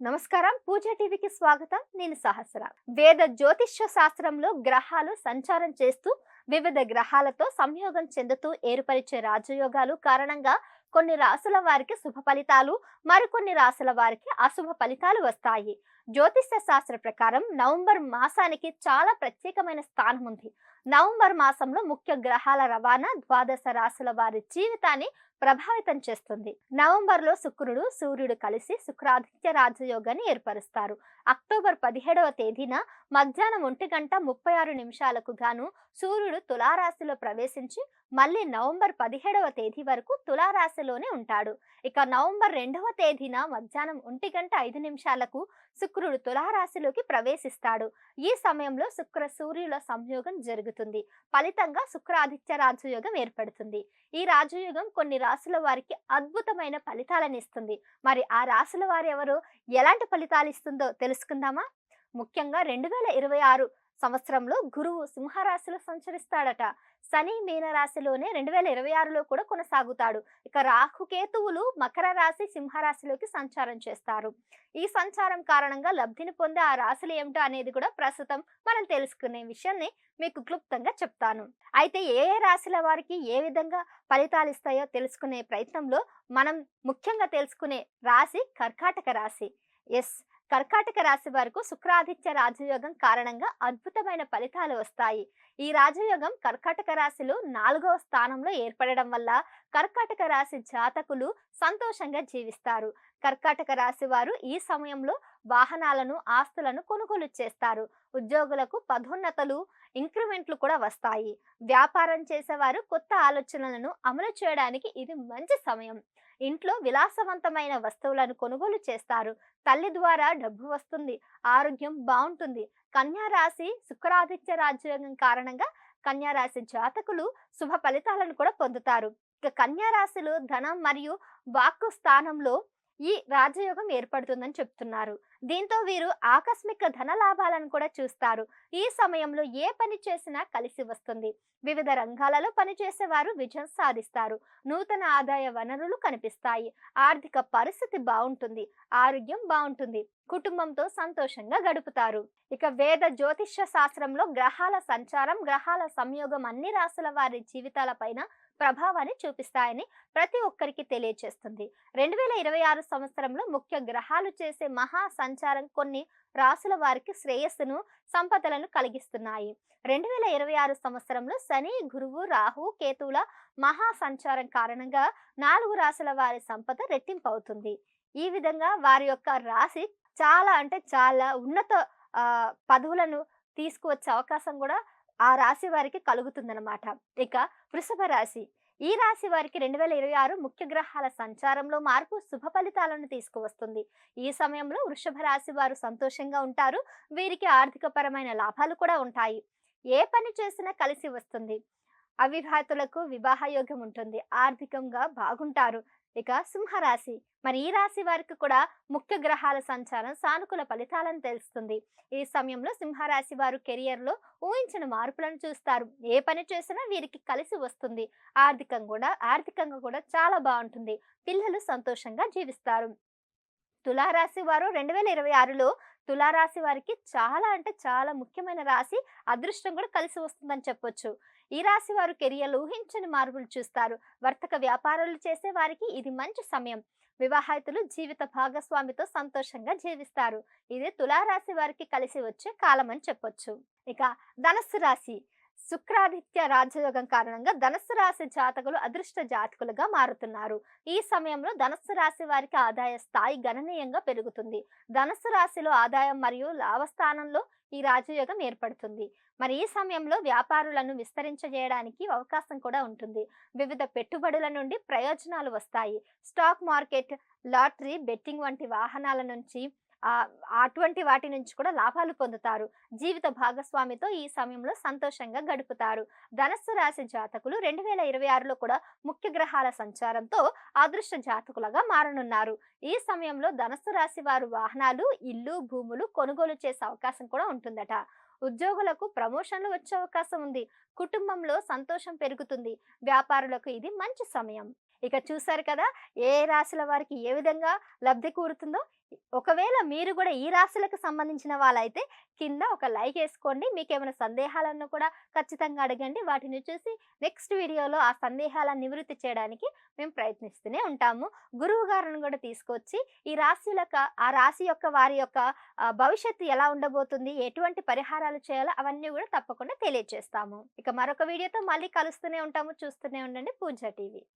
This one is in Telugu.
నమస్కారం. పూజ టీవీకి స్వాగతం. నేను సహస్ర. వేద జ్యోతిష్య శాస్త్రంలో గ్రహాలు సంచారం చేస్తూ వివిధ గ్రహాలతో సంయోగం చెందుతూ ఏర్పరిచే రాజయోగాలు కారణంగా కొన్ని రాసుల వారికి శుభ ఫలితాలు మరికొన్ని రాసుల వారికి అశుభ ఫలితాలు వస్తాయి. జ్యోతిష్య శాస్త్ర ప్రకారం నవంబర్ మాసానికి చాలా ప్రత్యేకమైన స్థానం ఉంది నవంబర్ మాసంలో ముఖ్య గ్రహాల రవాణా ద్వాదశ రాశుల వారి జీవితాన్ని ప్రభావితం చేస్తుంది. నవంబర్లో శుక్రుడు సూర్యుడు కలిసి శుక్రాదిత్య రాజయోగాన్ని ఏర్పరుస్తారు. అక్టోబర్ పదిహేడవ తేదీన మధ్యాహ్నం ఒంటి గంట ముప్పై ఆరు నిమిషాలకు గాను సూర్యుడు తులారాశిలో ప్రవేశించి మళ్ళీ నవంబర్ పదిహేడవ తేదీ వరకు తులారాశిలోనే ఉంటాడు. ఇక నవంబర్ రెండవ తేదీన మధ్యాహ్నం ఒంటి గంట ఐదు నిమిషాలకు శుక్రుడు తులారాశిలోకి ప్రవేశిస్తాడు. ఈ సమయంలో శుక్ర సూర్యుల సంయోగం జరుగుతుంది. ఫలితంగా శుక్రాదిత్య రాజయోగం ఏర్పడుతుంది. ఈ రాజయోగం కొన్ని రాసుల వారికి అద్భుతమైన ఫలితాలను ఇస్తుంది. మరి ఆ రాసుల వారు ఎవరు? ఎలాంటి ఫలితాలు ఇస్తుందో తెలుసుకుందామా? ముఖ్యంగా రెండు వేల ఇరవై ఆరు సంవత్సరంలో గురువు సింహరాశిలో సంచరిస్తాడట. శని మీనరాశిలోనే రెండు వేల ఇరవై ఆరులో కూడా కొనసాగుతాడు. ఇక రాహుకేతువులు మకర రాశి సింహరాశిలోకి సంచారం చేస్తారు. ఈ సంచారం కారణంగా లబ్ధిని పొందే ఆ రాశులు ఏమిటో అనేది కూడా ప్రస్తుతం మనం తెలుసుకునే విషయాన్ని మీకు క్లుప్తంగా చెప్తాను. అయితే ఏ ఏ రాశుల వారికి ఏ విధంగా ఫలితాలు ఇస్తాయో తెలుసుకునే ప్రయత్నంలో మనం ముఖ్యంగా తెలుసుకునే రాశి కర్కాటక రాశి. ఎస్ కర్కాటక రాశి వారికి శుక్రాదిత్య రాజయోగం కారణంగా అద్భుతమైన ఫలితాలు వస్తాయి. ఈ రాజయోగం కర్కాటక రాశిలో నాలుగవ స్థానంలో ఏర్పడడం వల్ల కర్కాటక రాశి జాతకులు సంతోషంగా జీవిస్తారు. కర్కాటక రాశి వారు ఈ సమయంలో వాహనాలను ఆస్తులను కొనుగోలు చేస్తారు. ఉద్యోగులకు పదోన్నతలు ఇంక్రిమెంట్లు కూడా వస్తాయి. వ్యాపారం చేసేవారు కొత్త ఆలోచనలను అమలు చేయడానికి ఇది మంచి సమయం. ఇంట్లో విలాసవంతమైన వస్తువులను కొనుగోలు చేస్తారు. తల్లి ద్వారా డబ్బు వస్తుంది ఆరోగ్యం బాగుంటుంది. కన్యా రాశి శుక్రాదిత్య రాజ్యాంగం కారణంగా కన్యా రాశి జాతకులు శుభ ఫలితాలను కూడా పొందుతారు. ఇక కన్యా రాశిలో ధనం మరియు వాక్కు స్థానంలో ఈ రాజయోగం ఏర్పడుతుందని చెప్తున్నారు. దీంతో వీరు ఆకస్మిక ధన లాభాలను కూడా చూస్తారు. ఈ సమయంలో ఏ పని చేసినా కలిసి వస్తుంది. వివిధ రంగాలలో పనిచేసే వారు విజయం సాధిస్తారు. నూతన ఆదాయ వనరులు కనిపిస్తాయి. ఆర్థిక పరిస్థితి బాగుంటుంది. ఆరోగ్యం బాగుంటుంది. కుటుంబంతో సంతోషంగా గడుపుతారు. ఇక వేద జ్యోతిష్య శాస్త్రంలో గ్రహాల సంచారం గ్రహాల సంయోగం అన్ని రాసుల వారి జీవితాల పైన ప్రభావాన్ని చూపిస్తాయని ప్రతి ఒక్కరికి తెలియచేస్తుంది. రెండు వేల ఇరవై ఆరు సంవత్సరంలో ముఖ్య గ్రహాలు చేసే మహా సంచారం కొన్ని రాసుల వారికి శ్రేయస్సును సంపదలను కలిగిస్తున్నాయి. రెండు వేల ఇరవై ఆరు సంవత్సరంలో శని గురువు రాహు కేతువుల మహా సంచారం కారణంగా నాలుగు రాసుల వారి సంపద రెట్టింపు అవుతుంది. ఈ విధంగా వారి యొక్క రాశి చాలా అంటే చాలా ఉన్నత పదవులను తీసుకువచ్చే అవకాశం కూడా ఆ రాశి వారికి కలుగుతుందన్నమాట. ఇక వృషభ రాశి. ఈ రాశి వారికి రెండు వేల ఇరవై ఆరు ముఖ్య గ్రహాల సంచారంలో మార్పు శుభ ఫలితాలను తీసుకువస్తుంది. ఈ సమయంలో వృషభ రాశి వారు సంతోషంగా ఉంటారు. వీరికి ఆర్థికపరమైన లాభాలు కూడా ఉంటాయి. ఏ పని చేసినా కలిసి వస్తుంది. అవివాహితులకు వివాహ యోగం ఉంటుంది. ఆర్థికంగా బాగుంటారు. ఇక సింహరాశి. మరి ఈ రాశి వారికి కూడా ముఖ్య గ్రహాల సంచారం సానుకూల ఫలితాలను తెలుస్తుంది. ఈ సమయంలో సింహరాశి వారు కెరియర్లో ఊహించిన మార్పులను చూస్తారు. ఏ పని చేసినా వీరికి కలిసి వస్తుంది. ఆర్థికంగా కూడా ఆర్థికంగా కూడా చాలా బాగుంటుంది. పిల్లలు సంతోషంగా జీవిస్తారు. తులారాశి వారు రెండు వేల ఇరవై ఆరులో తులారాశి వారికి చాలా అంటే చాలా ముఖ్యమైన రాశి. అదృష్టం కూడా కలిసి వస్తుందని చెప్పొచ్చు. ఈ రాశి వారు కెరియర్లు ఊహించని మార్పులు చూస్తారు. వర్తక వ్యాపారాలు చేసే వారికి ఇది మంచి సమయం. వివాహితులు జీవిత భాగస్వామితో సంతోషంగా జీవిస్తారు. ఇది తులారాశి వారికి కలిసి వచ్చే కాలం అని చెప్పొచ్చు. ఇక ధనస్సు రాశి. శుక్రాదిత్య రాజయోగం కారణంగా ధనస్సు రాశి జాతకులు అదృష్ట జాతకులుగా మారుతున్నారు. ఈ సమయంలో ధనస్సు రాశి వారికి ఆదాయ స్థాయి గణనీయంగా పెరుగుతుంది. ధనస్సు రాశిలో ఆదాయం మరియు లాభస్థానంలో ఈ రాజయోగం ఏర్పడుతుంది. మరి ఈ సమయంలో వ్యాపారులను విస్తరించజేయడానికి అవకాశం కూడా ఉంటుంది. వివిధ పెట్టుబడుల నుండి ప్రయోజనాలు వస్తాయి. స్టాక్ మార్కెట్ లాటరీ బెట్టింగ్ వంటి వాహనాల నుంచి అటువంటి వాటి నుంచి కూడా లాభాలు పొందుతారు. జీవిత భాగస్వామితో ఈ సమయంలో సంతోషంగా గడుపుతారు. ధనస్సు రాశి జాతకులు రెండు వేల ఇరవై ఆరులో కూడా ముఖ్య గ్రహాల సంచారంతో అదృష్ట జాతకులుగా మారనున్నారు. ఈ సమయంలో ధనస్సు రాశి వారు వాహనాలు ఇల్లు భూములు కొనుగోలు చేసే అవకాశం కూడా ఉంటుందట. ఉద్యోగులకు ప్రమోషన్లు వచ్చే అవకాశం ఉంది. కుటుంబంలో సంతోషం పెరుగుతుంది. వ్యాపారులకు ఇది మంచి సమయం. ఇక చూసారు కదా ఏ రాశుల వారికి ఏ విధంగా లబ్ధి కూరుతుందో ఒకవేళ మీరు కూడా ఈ రాశులకు సంబంధించిన వాళ్ళైతే కింద ఒక లైక్ వేసుకోండి. మీకు ఏమైనా సందేహాలను కూడా ఖచ్చితంగా అడగండి. వాటిని చూసి నెక్స్ట్ వీడియోలో ఆ సందేహాలను నివృత్తి చేయడానికి మేము ప్రయత్నిస్తూనే ఉంటాము. గురువు గారిని కూడా తీసుకొచ్చి ఈ రాశులకు ఆ రాశి యొక్క వారి యొక్క భవిష్యత్తు ఎలా ఉండబోతుంది ఎటువంటి పరిహారాలు చేయాలో అవన్నీ కూడా తప్పకుండా తెలియజేస్తాము ఇక మరొక వీడియోతో మళ్ళీ కలుస్తూనే ఉంటాము. చూస్తూనే ఉండండి. పూజ టీవీ.